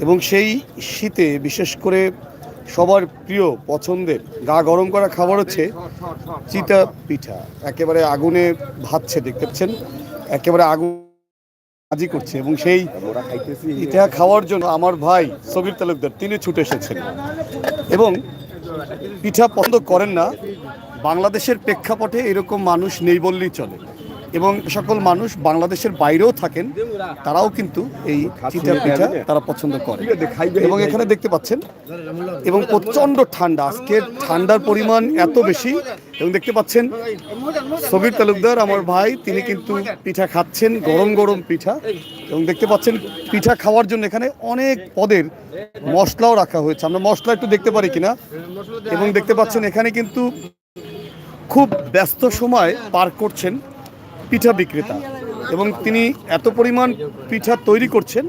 এবং সেই শীতে, বিশেষ করে সবার প্রিয় পছন্দের, গা গরম করা খাবার হচ্ছে চিতা পিঠা। একেবারে আগুনে ভাজছে দেখতে পাচ্ছেন? একেবারে আগুন ভাজি করছে এবং সেই পিঠা খাওয়ার জন্য আমার ভাই সবির তালুকদার, তিনি ছুটে এসেছেন। এবং পিঠা পছন্দ করেন না। বাংলাদেশের প্রেক্ষাপটে এরকম মানুষ নেই বললেই চলে। এবং সকল মানুষ বাংলাদেশের বাইরেও থাকেন, তারাও কিন্তু এই চিটা পিঠা তারা পছন্দ করে। এবং এখানে দেখতে পাচ্ছেন, এবং প্রচণ্ড ঠান্ডা, আজকে ঠান্ডার পরিমাণ এত বেশি। এবং দেখতে পাচ্ছেন, সবির তালুকদার, আমার ভাই, তিনি কিন্তু পিঠা খাচ্ছেন, গরম গরম পিঠা। এবং দেখতে পাচ্ছেন, পিঠা খাওয়ার জন্য এখানে অনেক পদের মশলাও রাখা হয়েছে। আমরা মশলা একটু দেখতে পারি কিনা? এবং দেখতে পাচ্ছেন, এখানে কিন্তু খুব ব্যস্ত সময় পার করছেন। পিঠা বিক্রেতা। এবং তিনি এত পরিমাণ পিঠা তৈরি করছেন,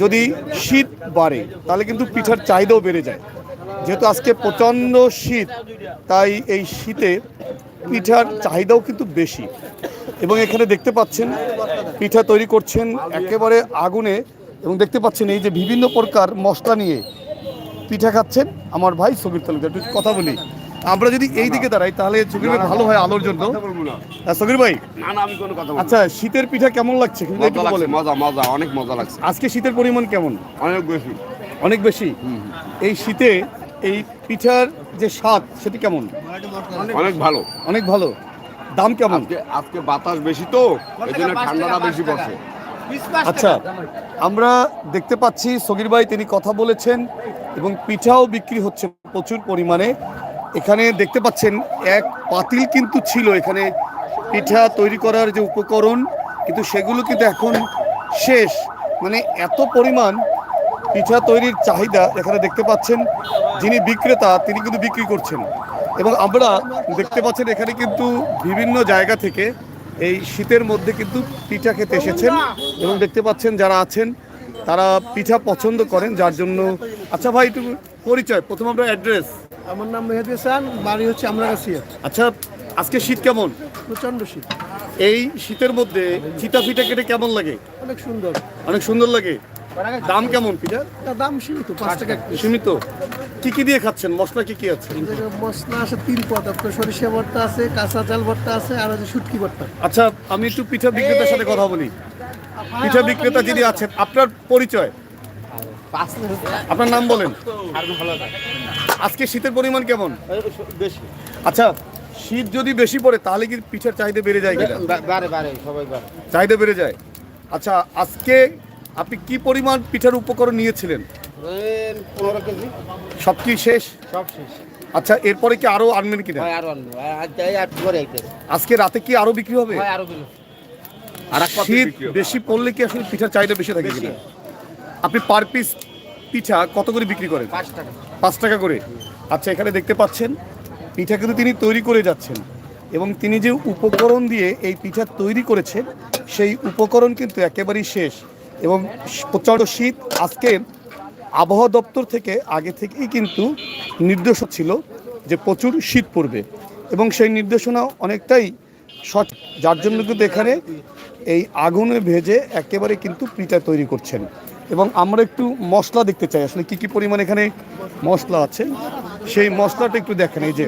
যদি শীত বাড়ে, তাহলে কিন্তু পিঠার চাহিদাও বেড়ে যায়। যেহেতু আজকে প্রচণ্ড শীত, তাই এই শীতে পিঠার চাহিদাও কিন্তু বেশি। এবং এখানে দেখতে পাচ্ছেন, পিঠা তৈরি করছেন একেবারে আগুনে। এবং দেখতে পাচ্ছেন এই যে বিভিন্ন প্রকার মশলা নিয়ে পিঠা খাচ্ছেন আমার ভাই সবির তালুকদার। একটু কথা বলি। আমরা যদি এই দিকে দাঁড়াই তাহলে সবির ভাই ভালো হয় আলোর জন্য। সবির ভাই? না না আমি কোনো কথা আচ্ছা শীতের পিঠা কেমন লাগছে? মজা মজা অনেক মজা লাগছে। আজকে শীতের পরিমাণ কেমন? অনেক বেশি। অনেক বেশি? এই শীতে এই পিঠার যে স্বাদ সেটি কেমন? অনেক ভালো। অনেক ভালো। দাম কেমন? আজকে আজকে বাতাস বেশি তো এই জন্য ঠান্ডাটা বেশি পড়ছে। আচ্ছা আমরা দেখতে পাচ্ছি সগির ভাই তিনি কথা বলেছেন এবং পিঠাও বিক্রি হচ্ছে প্রচুর পরিমাণে। এখানে দেখতে পাচ্ছেন, এক পাতিল কিন্তু ছিল এখানে পিঠা তৈরি করার যে উপকরণ, কিন্তু সেগুলো কিন্তু এখন শেষ। মানে এত পরিমাণ পিঠা তৈরির চাহিদা এখানে দেখতে পাচ্ছেন, যিনি বিক্রেতা তিনি কিন্তু বিক্রি করছেন। এবং আমরা দেখতে পাচ্ছেন এখানে কিন্তু বিভিন্ন জায়গা থেকে এই শীতের মধ্যে কিন্তু পিঠা খেতে এসেছেন এবং দেখতে পাচ্ছেন যারা আছেন, তারা পিঠা পছন্দ করেন, যার জন্য আচ্ছা ভাই, একটু পরিচয় প্রথম আমরা অ্যাড্রেস আমার নাম মেহেদি হাসান বাড়ি হচ্ছে আমরা কাছিয়া আচ্ছা আজকে শীত কেমন? প্রচণ্ড শীত। এই শীতের মধ্যে চিতা ফিটা কেটে কেমন লাগে? অনেক সুন্দর। অনেক সুন্দর লাগে? দাম কেমন পিঠা তার দাম সীমিত পাঁচ টাকা সীমিত? কি কি দিয়ে খাচ্ছেন? মশলা কি কি আছে? মশলা আছে তিন পদ আপনার সরিষা ভর্তা আছে কাঁচা চাল ভর্তা আছে আর আছে শুটকি ভর্তা। আচ্ছা আমি একটু পিঠা বিক্রেতার সাথে কথা বলি। পিঠা বিক্রেতা যিনি আছেন আপনার পরিচয়? আপনার নাম বলেন। আজকে শীতের পরিমাণ কেমন? বেশি আচ্ছা শীত যদি বেশি পড়ে তাহলে কি পিঠার চাহিদা বেড়ে যায় কিনা? সবাই চাহিদা বেড়ে যায়। আচ্ছা আজকে আপনি কি পরিমাণ পিঠার উপকরণ নিয়েছিলেন? পনেরো কেজি। সব কি শেষ? সব শেষ। আচ্ছা এরপরে কি আরও আনবেন কিনা? আজকে রাতে কি আরও বিক্রি হবে? আরও শীত বেশি পড়লে কি আসলে পিঠার চাহিদা বেশি থাকে কিনা? আপনি পার পিস পিঠা কত করে বিক্রি করেন? পাঁচ টাকা। পাঁচ টাকা করে। আচ্ছা এখানে দেখতে পাচ্ছেন পিঠা কিন্তু তিনি তৈরি করে যাচ্ছেন এবং তিনি যে উপকরণ দিয়ে এই পিঠা তৈরি করেছেন সেই উপকরণ কিন্তু একেবারেই শেষ এবং প্রচণ্ড শীত। আজকে আবহাওয়া দপ্তর থেকে আগে থেকেই কিন্তু নির্দেশ ছিল যে প্রচুর শীত পড়বে এবং সেই নির্দেশনা অনেকটাই সঠিক। যার জন্য কিন্তু এখানে এই আগুনে ভেজে একেবারে কিন্তু পিঠা তৈরি করছেন। এবং আমরা একটু মশলা দেখতে চাই। আসলে কি কি পরিমাণ এখানে মশলা আছে? সেই মশলাটা একটু দেখেন এই যে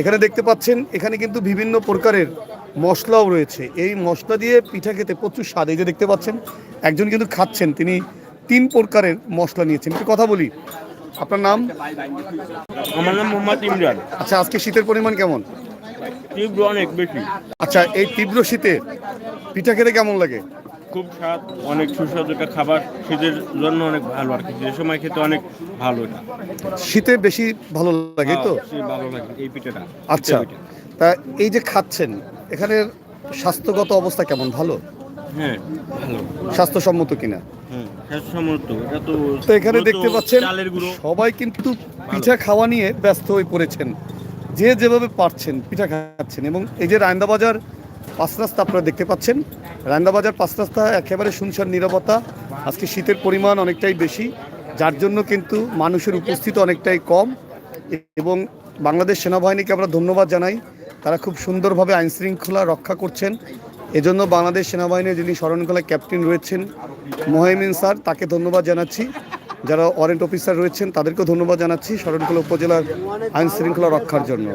এখানে দেখতে পাচ্ছেন এখানে কিন্তু বিভিন্ন প্রকারের মশলাও রয়েছে। এই মশলা দিয়ে পিঠা খেতে প্রচুর স্বাদ। এই যে দেখতে পাচ্ছেন একজন কিন্তু খাচ্ছেন তিনি তিন প্রকারের মশলা নিয়েছেন। একটু কথা বলি। আপনার নাম? আমার নাম মোহাম্মদ ইমরান। আচ্ছা আজকে শীতের পরিমাণ কেমন? তীব্র অনেক বেশি। আচ্ছা এই তীব্র শীতে পিঠা খেতে কেমন লাগে? খুব স্বাদ অনেক সুস্বাদু একটা খাবার শীতের জন্য অনেক ভালো আর কি যে সময় খেতে অনেক ভালো এটা। শীতে বেশি ভালো লাগে তো? হ্যাঁ, ভালো লাগে এই পিঠাটা আচ্ছা তা এই যে খাচ্ছেন এখানে স্বাস্থ্যগত অবস্থা কেমন? ভালো? হ্যাঁ ভালো। স্বাস্থ্যসম্মত কিনা? এটা তো তো এখানে দেখতে পাচ্ছেন সবাই কিন্তু পিঠা খাওয়া নিয়ে ব্যস্ত হয়ে পড়েছেন। যে যেভাবে পারছেন পিঠা খাচ্ছেন এবং এই যে রায়ন্দা বাজার পাঁচ রাস্তা আপনারা দেখতে পাচ্ছেন। রায়ন্দা বাজার পাঁচ রাস্তা একেবারে শুনশান নিরাপত্তা আজকে শীতের পরিমাণ অনেকটাই বেশি। যার জন্য কিন্তু মানুষের উপস্থিতি অনেকটাই কম। এবং বাংলাদেশ সেনাবাহিনীকে আমরা ধন্যবাদ জানাই। তারা খুব সুন্দরভাবে আইন শৃঙ্খলা রক্ষা করছেন। এজন্য বাংলাদেশ সেনাবাহিনীর যিনি শরণকলা ক্যাপ্টেন রয়েছেন মোহাইমিন স্যার তাকে ধন্যবাদ জানাচ্ছি। যারা ওয়ারেন্ট অফিসার রয়েছেন, তাদেরকেও ধন্যবাদ জানাচ্ছি শরণখোলা উপজেলার আইন শৃঙ্খলা রক্ষার জন্য।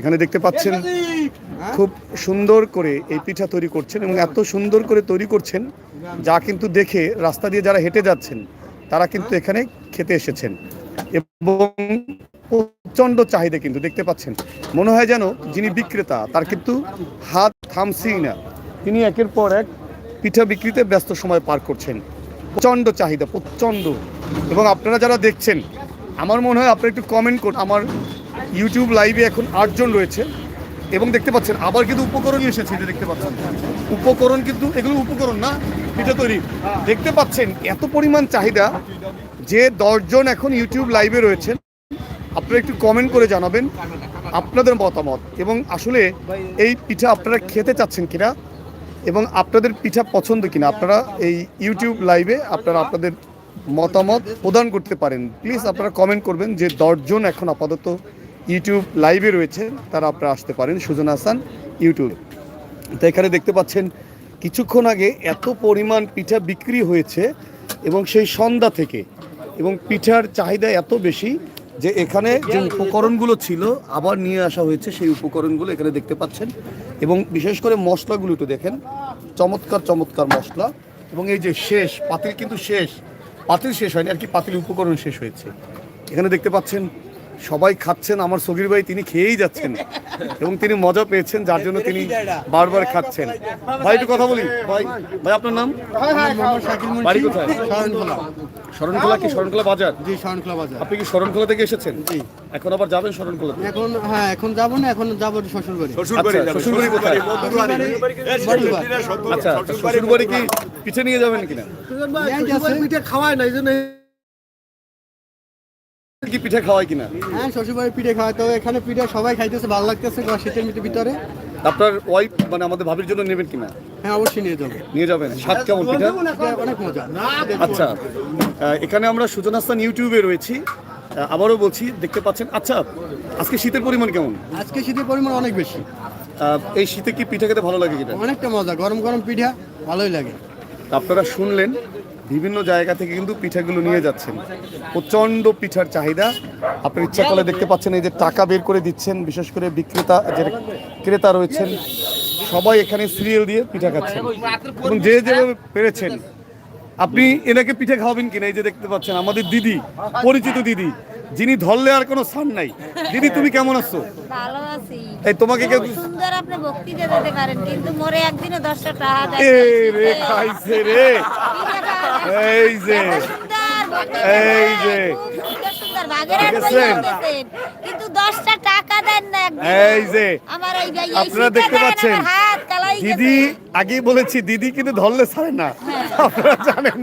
এখানে দেখতে পাচ্ছেন খুব সুন্দর করে এই পিঠা তৈরি করছেন এবং এত সুন্দর করে তৈরি করছেন যা কিন্তু দেখে রাস্তা দিয়ে যারা হেঁটে যাচ্ছেন, তারা কিন্তু এখানে খেতে এসেছেন এবং প্রচণ্ড চাহিদা কিন্তু দেখতে পাচ্ছেন। মনে হয় যেন যিনি বিক্রেতা, তার কিন্তু হাত থামছেই না। তিনি একের পর এক পিঠা বিক্রিতে ব্যস্ত সময় পার করছেন। প্রচণ্ড চাহিদা, প্রচণ্ড। এবং আপনারা যারা দেখছেন, আমার মনে হয় আপনারা একটু কমেন্ট করুন। আমার ইউটিউব লাইভে এখন আটজন রয়েছে। এবং দেখতে পাচ্ছেন, আবার কিন্তু উপকরণ এসেছে, এটা দেখতে পাচ্ছেন। উপকরণ কিন্তু, এগুলো উপকরণ না পিঠা তৈরি। দেখতে পাচ্ছেন, এত পরিমাণ চাহিদা যে দশজন এখন ইউটিউব লাইভে রয়েছেন। আপনারা একটু কমেন্ট করে জানাবেন আপনাদের মতামত। এবং আসলে এই পিঠা আপনারা খেতে চাচ্ছেন কিনা এবং আপনাদের পিঠা পছন্দ কিনা, আপনারা এই ইউটিউব লাইভে আপনারা আপনাদের মতামত প্রদান করতে পারেন। প্লিজ আপনারা কমেন্ট করবেন যে দশজন এখন আপাতত ইউটিউব লাইভে রয়েছে, তারা আপনারা আসতে পারেন, সুজন হাসান ইউটিউব। তো এখানে দেখতে পাচ্ছেন, কিছুক্ষণ আগে এত পরিমাণ পিঠা বিক্রি হয়েছে এবং সেই সন্ধ্যা থেকে, এবং পিঠার চাহিদা এত বেশি যে এখানে যে উপকরণগুলো ছিল আবার নিয়ে আসা হয়েছে, সেই উপকরণগুলো এখানে দেখতে পাচ্ছেন। এবং বিশেষ করে মশলাগুলো একটু দেখেন, চমৎকার চমৎকার মশলা। এবং এই যে শেষ, পাতিল কিন্তু শেষ, পাতিল শেষ হয়নি, আর কি পাতিল উপকরণ শেষ হয়েছে। এখানে দেখতে পাচ্ছেন সবাই খাচ্ছেন আমার সগির ভাই তিনি খেয়েই যাচ্ছেন। এবং তিনি মজা পেয়েছেন যার জন্য তিনি বারবার খাচ্ছেন। ভাই একটু কথা বলি। ভাই ভাই আপনার নাম? বাড়ি কোথায়? শরণখোলা। শরণখোলা কি? শরণখোলা বাজার? জি শরণখোলা বাজার। আপনি কি শরণখোলা থেকে এসেছেন? এখন আবার যাবেন শরণখোলা এখন হ্যাঁ এখন যাব না এখন যাব শ্বশুর বাড়ি আচ্ছা শ্বশুরবাড়ি কোথায়? আচ্ছা শ্বশুরবাড়ি কি পিছে নিয়ে যাবেন কিনা? খাওয়ায় না এই জন্য কি পিঠে খাওয়ায় কিনা? হ্যাঁ শ্বশুর বাড়ি পিঠে খাওয়ায়। তো এখানে পিঠে সবাই খাইতেছে ভালো লাগতেছে গো শীতের ভিতরে। আপনার ওয়াইফ মানে আমাদের ভাবির জন্য নেবেন কিনা? হ্যাঁ অবশ্যই নিয়ে যাব। নিয়ে যাবেন? স্বাদ কেমন পিঠা? অনেক মজা। আচ্ছা এখানে আমরা সুজন হাসান ইউটিউবে রয়েছি। আবারও বলছি দেখতে পাচ্ছেন? আচ্ছা আজকে শীতের পরিমাণ কেমন? আজকে শীতের পরিমাণ অনেক বেশি। এই শীতে কি পিঠা খেতে ভালো লাগে কিনা? অনেকটা মজা গরম গরম পিঠা ভালোই লাগে। আপনারা শুনলেন বিভিন্ন জায়গা থেকে কিন্তু পিঠাগুলো নিয়ে যাচ্ছেন। প্রচণ্ড পিঠার চাহিদা। আপনি ইচ্ছা করলে দেখতে পাচ্ছেন এই যে টাকা বের করে দিচ্ছেন, বিশেষ করে বিক্রেতা, যে ক্রেতা রয়েছেন, সবাই এখানে সিরিয়াল দিয়ে পিঠা খাচ্ছেন। এবং যে যেভাবে পেরেছেন। আপনি এনাকে পিঠে খাওয়াবেন কিনা? এই যে দেখতে পাচ্ছেন, আমাদের দিদি, পরিচিত দিদি যিনি ধরলে আর কোনো সান নাই। দিদি তুমি কেমন আছো? ভালো আছি। এই তোমাকে কেউ সুন্দর আপনি বক্তৃতা দিতে পারেন কিন্তু মোরে একদিনে দশটা টাকা দেয় এ রে খাইছে রে। এই যে। এই যে। কিন্তু দশটা টাকা দেন না এই যে। আমার এই ভাই আপনারা দেখতে পাচ্ছেন। দিদি। আগেই বলেছি দিদি কিন্তু ধরলে ছাড়ে না। আপনারা জানেন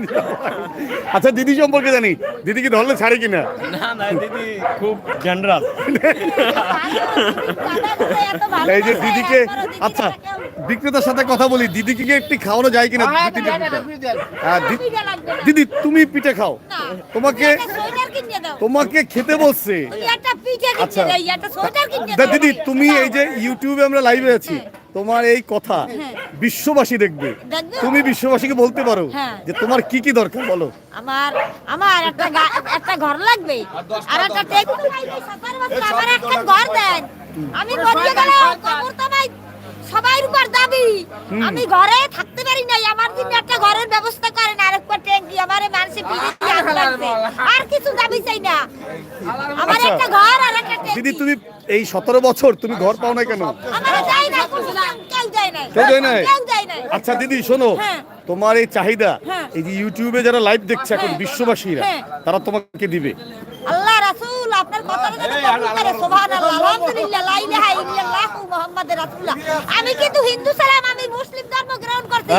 আচ্ছা দিদি সম্পর্কে জানি। দিদি কি ধরলে ছাড়ে কিনা? না না দিদি খুব জেনারেল এই যে দিদিকে আচ্ছা বিক্রেতার সাথে কথা বলি। দিদিকে কি একটু খাওয়ানো যায় কিনা? হ্যাঁ, না। দিদি তুমি পিঠে খাও। তোমাকে। তোমাকে খেতে বলছে। আচ্ছা। দিদি তুমি এই যে ইউটিউবে আমরা লাইভে আছি। তোমার এই কথা বিশ্ববাসী দেখবে? তুমি বিশ্ববাসীকে বলতে পারো হ্যাঁ। যে তোমার কি কি দরকার বলো। আমার আমার একটা একটা ঘর লাগবে। আর একটা টেবিল লাগবে সবার মধ্যে আমার একটা ঘর দেন। আমি মরিয়ে গেলে কবর তো ভাই সবার উপর দাবি। আমি ঘরে থাকতে পারি নাই। আমার জন্য একটা ঘরের ব্যবস্থা করেন। আর একটা ট্যাঙ্কি। আমার দিয়ে লাগবে? আর কিছু দাবি চাই না। আমার আচ্ছা। একটা ঘর আর একটা দিদি তুমি এই সতেরো বছর তুমি ঘর পাও না কেন? আমার চাই না কোনো দাম, কেউ দেয় না কেউ দেয় নাই? আচ্ছা দিদি শোনো হ্যাঁ। তোমার এই চাহিদা হ্যাঁ। এই যে ইউটিউবে যারা লাইভ দেখছে এখন হ্যাঁ। বিশ্ববাসীরা। তারা তোমাকে দিবে আল্লাহ রাসূল আপনার কথাটা যেন কবুল করে সুবহানাল্লাহ আলহামদুলিল্লাহ লা ইলাহা ইল্লাল্লাহ মুহাম্মাদুর রাসূলুল্লাহ আমি কিন্তু হিন্দু সালাম আমি মুসলিম ধর্ম গ্রহণ করছি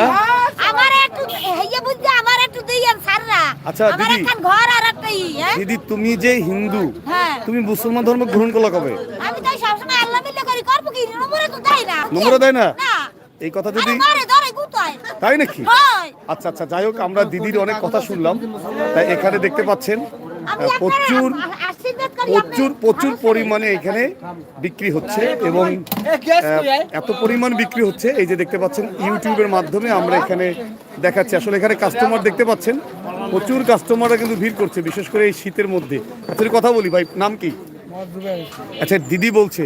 আমার একটু হইয়া বুঝা আমার একটু দিয়েন সাররা আচ্ছা, দিদি। ঘর আর একটা ই দিদি তুমি যে হিন্দু তুমি মুসলমান ধর্ম গ্রহণ করল কবে আমি তাই সবসময় আল্লাহ করি করব কি নম্বরে তো দেয় না নম্বরে দেয় না? এই কথা যদি তাই নাকি? আচ্ছা আচ্ছা যাই হোক আমরা দিদির অনেক কথা শুনলাম। তাই এখানে দেখতে পাচ্ছেন প্রচুর প্রচুর প্রচুর পরিমাণে এখানে বিক্রি হচ্ছে এবং এত পরিমাণ বিক্রি হচ্ছে। এই যে দেখতে পাচ্ছেন ইউটিউবের মাধ্যমে আমরা এখানে দেখাচ্ছি। আসলে এখানে কাস্টমার দেখতে পাচ্ছেন প্রচুর কাস্টমাররা কিন্তু ভিড় করছে বিশেষ করে এই শীতের মধ্যে। আচ্ছা কথা বলি ভাই নাম কি? আচ্ছা দিদি বলছে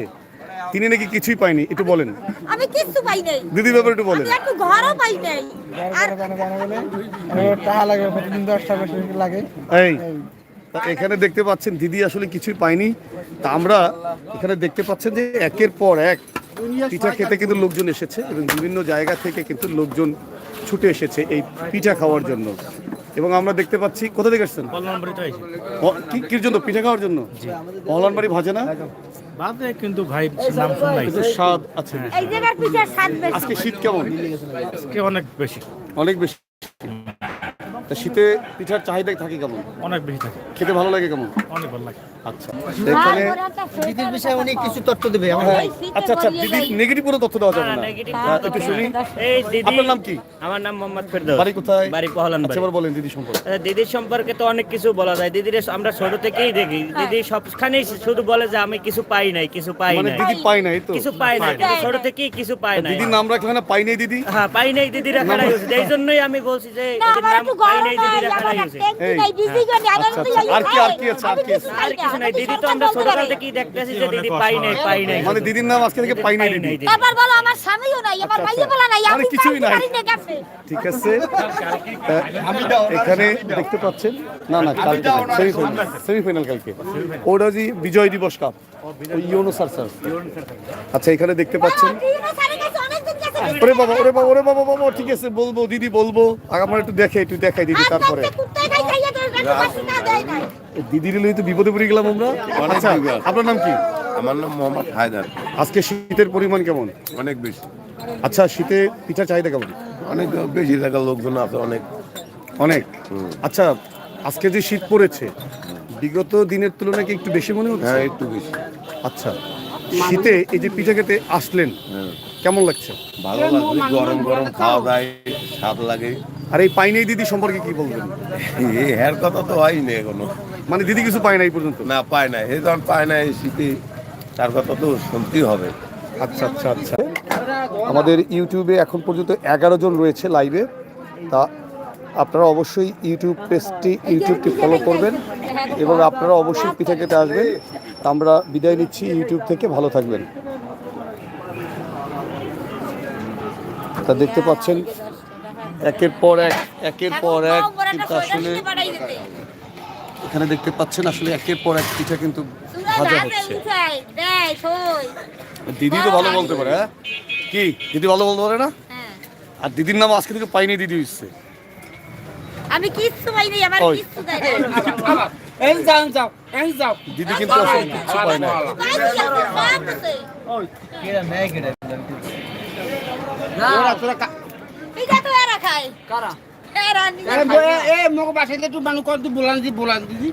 তিনি নাকি কিছুই পায়নি একটু বলেন। আমি কিচ্ছু পাই নাই। দিদির ব্যাপারে একটু বলেন। আমি একটু ঘরও পাই নাই। আর টাকা লাগে প্রতিদিন দশ টাকা লাগে এই এখানে দেখতে পাচ্ছেন দিদি আসলে কিছুই পায়নি। তা আমরা এখানে দেখতে পাচ্ছেন যে একের পর এক পিঠা খেতে কিন্তু লোকজন এসেছে এবং বিভিন্ন জায়গা থেকে কিন্তু লোকজন ছুটে এসেছে এই পিঠা খাওয়ার জন্য। এবং আমরা দেখতে পাচ্ছি কোথা থেকে এসেছেন ও- কি- জন্য? পিঠা খাওয়ার জন্য? মহলান বাড়ি ভাজে না? বাদে কিন্তু ভাই নাম শুনলাই স্বাদ আছে। এই জায়গার স্বাদ বেশি। আজকে শীত কেমন? আজকে অনেক বেশি। অনেক বেশি। তা শীতে পিঠার চাহিদা থাকে কেমন? অনেক বেশি থাকে। খেতে ভালো লাগে কেমন? অনেক ভালো লাগে। আচ্ছা। এখানে দিদির বিষয়ে উনি কিছু তথ্য দেবে হ্যাঁ, আচ্ছা আচ্ছা দিদি নেগেটিভ কোনো তথ্য দেওয়া যাবে না। হ্যাঁ, একটু শুনি। এই দিদি আপনার নাম কি? আমার নাম মোহাম্মদ ফেরদৌস। বাড়ি কোথায়? বাড়ি পহলান আচ্ছা এবার বলেন দিদি সম্পর্কে। আচ্ছা, দিদির সম্পর্কে তো অনেক কিছু বলা যায়। দিদির আমরা ছোট থেকেই দেখি। দিদি সবখানেই শুধু বলে যে আমি কিছু পাই নাই কিছু পাই মানে নাই। দিদি পাই নাই তো? কিছু পাই নাই ছোট থেকেই কিছু পাই নাই। দিদির নাম রাখলে না পাই নাই দিদি? হ্যাঁ পাই নাই দিদি রাখা এই জন্যই আমি বলছি যে নাম আচ্ছা, তো আচ্ছা, আর কি, আর কি আছে, আর কি আছে? আর কিছু নাই দিদি তো আমরা ছোটকাল থেকেই দেখতেছি যে দিদি পাই নাই পাই নাই। মানে দিদির নাম আজকে থেকে পাই নাই দিদি। দিদি। বলো আমার স্বামীও নাই আমার ভাইও। বলা নাই আমি কিছুই নাই। ঠিক আছে। এখানে দেখতে পাচ্ছেন? না না কালকে সেমিফাইনাল সেমিফাইনাল কালকে। ওটা যে বিজয় দিবস কাপ ওই ইউনো স্যার স্যার। আচ্ছা এখানে দেখতে পাচ্ছেন ওরে বাবা ওরে বাবা ওরে বাবা বাবা ঠিক আছে বলব দিদি বলব। আমার একটু দেখে একটু দেখাই দিদি তারপরে। দিদির লই তো বিপদে পড়ে গেলাম আমরা। আচ্ছা আপনার নাম কি? আমার নাম মোহাম্মদ হায়দার। আজকে শীতের পরিমাণ কেমন? অনেক বেশি। আচ্ছা শীতে পিঠা চাহিদা কেমন? অনেক বেশি থাকা লোকজন আছে অনেক। অনেক? আচ্ছা আজকে যে শীত পড়েছে বিগত দিনের তুলনায় কি একটু বেশি মনে হচ্ছে? হ্যাঁ একটু বেশি। আচ্ছা শীতে এই যে পিঠা খেতে আসলেন হ্যাঁ। কেমন লাগছে? ভালো লাগে গরম গরম খাওয়া যায় স্বাদ লাগে। আর এই পাইনাই দিদি সম্পর্কে কি বলবেন? এই হের কথা তো হয়নি এখনও। মানে দিদি কিছু পায় না এই পর্যন্ত? না পায় না এই যখন পায় না এই শীতে তার কথা তো শুনতেই হবে। আচ্ছা আচ্ছা আচ্ছা। আমাদের ইউটিউবে এখন পর্যন্ত এগারো জন রয়েছে লাইভে। তা আপনারা অবশ্যই ইউটিউব পেজটি ইউটিউবটি ফলো করবেন এবং আপনারা অবশ্যই পিঠা খেতে আসবেন। আমরা বিদায় নিচ্ছি ইউটিউব থেকে ভালো থাকবেন। তা দেখতে পাচ্ছেন একের পর এক একের পর এক কিন্তু আসলে এখানে দেখতে পাচ্ছেন আসলে একের পর এক পিঠা কিন্তু ভাজা হচ্ছে। দিদি তো ভালো বলতে পারে হ্যাঁ? কি? দিদি ভালো বলতে পারে না? আর দিদির নাম আজকে থেকে পাইনি দিদি হচ্ছে আমি কিচ্ছু পাইনি আমার কিচ্ছু দেয় না এই যাও যাও এই যাও। দিদি কিন্তু আসলে কিচ্ছু পায় না। পাইনি, সব আছে। পিঠা তো এরা খায়। এরা নিজে খায়। না। এ মগ বাসাইলে একটু মানুষ কত বলান দি বলান দিদি।